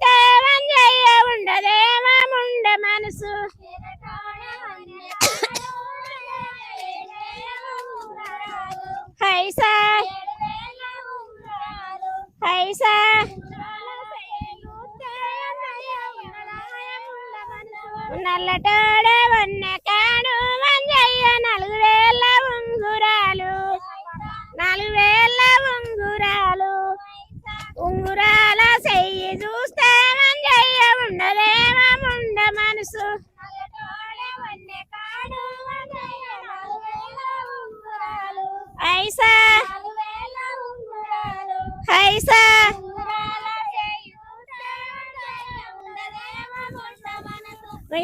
దేవం వంజయ్య ఉండదేమా ముండ మనసు. హైసా హైసా నల్లటాడే వన్నే ఐసా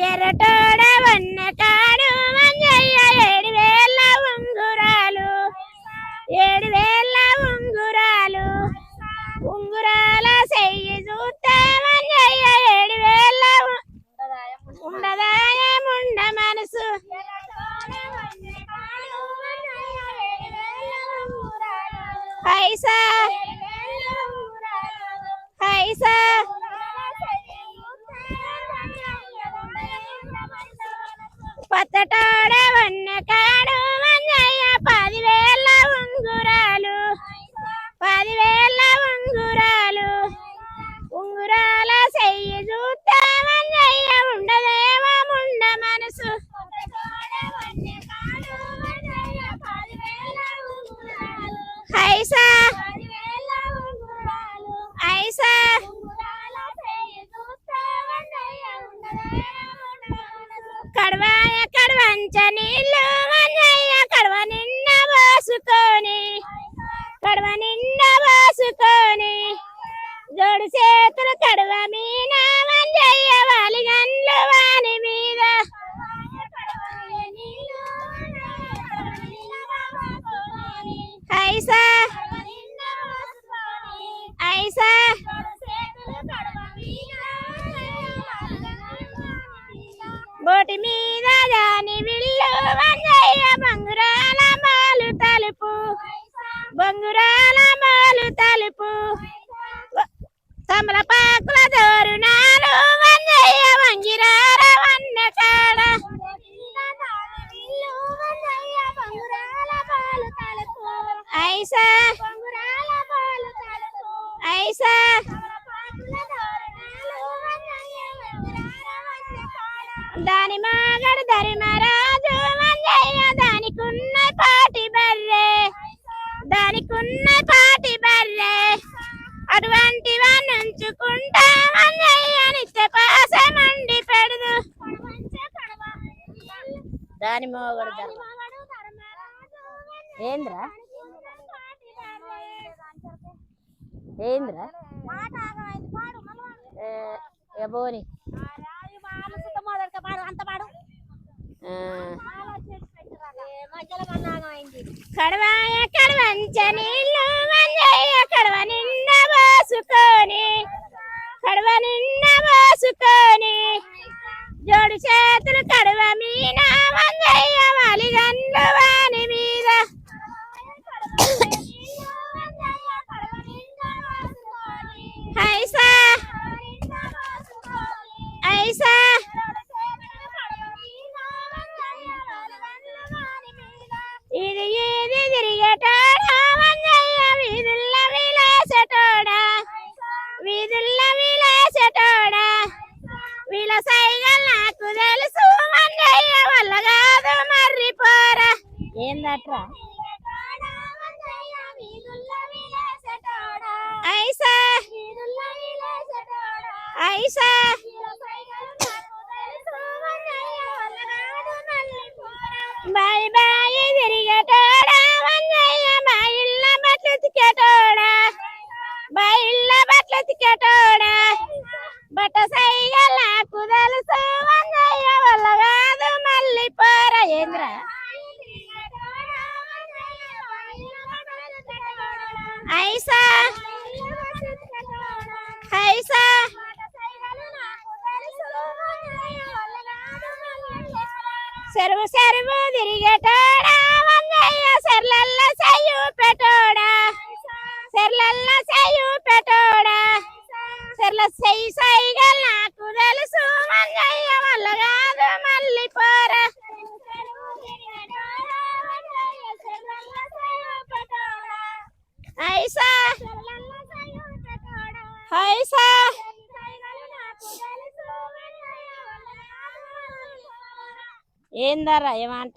ఎర్రటోడ వన్న కాడు మంజయ్య ఏడు వేల ఉంగురాలు. ఏడు వేల ఉంగురాలు. ఉంగురాల చెయ్యి చూస్తే మంజయ్య ఏడు వేల ఉండదాయముండ మనసు. ఐసా ఐసా పచ్చటోడ వన్న కాడు మంజయ్య పదివేల ఉంగురాలు పదివేల ఉంగురాలు ఉంగురాల చెయ్యి చూస్తే మంజయ్య ఉండదేమో ముండ మనసు ఐసా ఐసా కడవాయ కడవంచ నీళ్ళు మంజయ్య కడవ నిన్న పోసుకొని కడవ నిన్న పోసుకొని జోడు చేతులు కడవ మీన మంజయ్య వాలిగన్లు వాని మీద. ఐసా ఐసా బోటి మీద దాని విల్లు మంజయ్య బంగురాల మాలు తలుపు. బంగురాల మాలు తలుపు. తమలపాకుల దోరునాలు మంజయ్య వంగిరాల వన్న కాడ. ఐసా ఐసా. దాని మాగడు ధర్మరాజు మంజయ్య దానికున్న పాటి బర్రె. దానికున్న పాటి బర్రె. అటువంటి నుంచుకుంటా మంజయ్య నిత్య పాసమండి పెడదు. దాని మోగడు ఏంద్రా? ఏంద్రా. కడవాయ కడవంచ నీళ్ళు మంజయ్య కడవ నిన్న పోసుకొని కడవ నిన్న పోసుకొని జోడు చేతులు కడవ మీన మంజయ్య వాలిగన్లు సైగల్ నాకు తెలుసు మంజయ్య వల్ల కాదు మర్రిపోరా ఏందట్రా? ఐసా. ఐసా. బాయ్ బాయ్ తిరిగటోడా మంజయ్య మా ఇళ్ళ బట్టలు తికేటోడా మా ఇళ్ళ బట్టలు తికేటోడా బట్ట సైగల్ నాకు తెలుసు మంజయ్య వల్ల కాదు మళ్ళీ పోరా ఏంద్రా ఐసా ఐసా చెరువు చెరువు తిరిగేటోడా మంగయ్య సెర్లల్ల చెయ్యు పెట్టోడా సెర్లల్ల చెయ్యు పెట్టోడా సెర్ల చెయ్యి సైగల్ నాకు తెలుసు మంగయ్య వల్ల కాదు మళ్ళీ పోరా హాయ్ హైసా ఏందరా ఏమంట?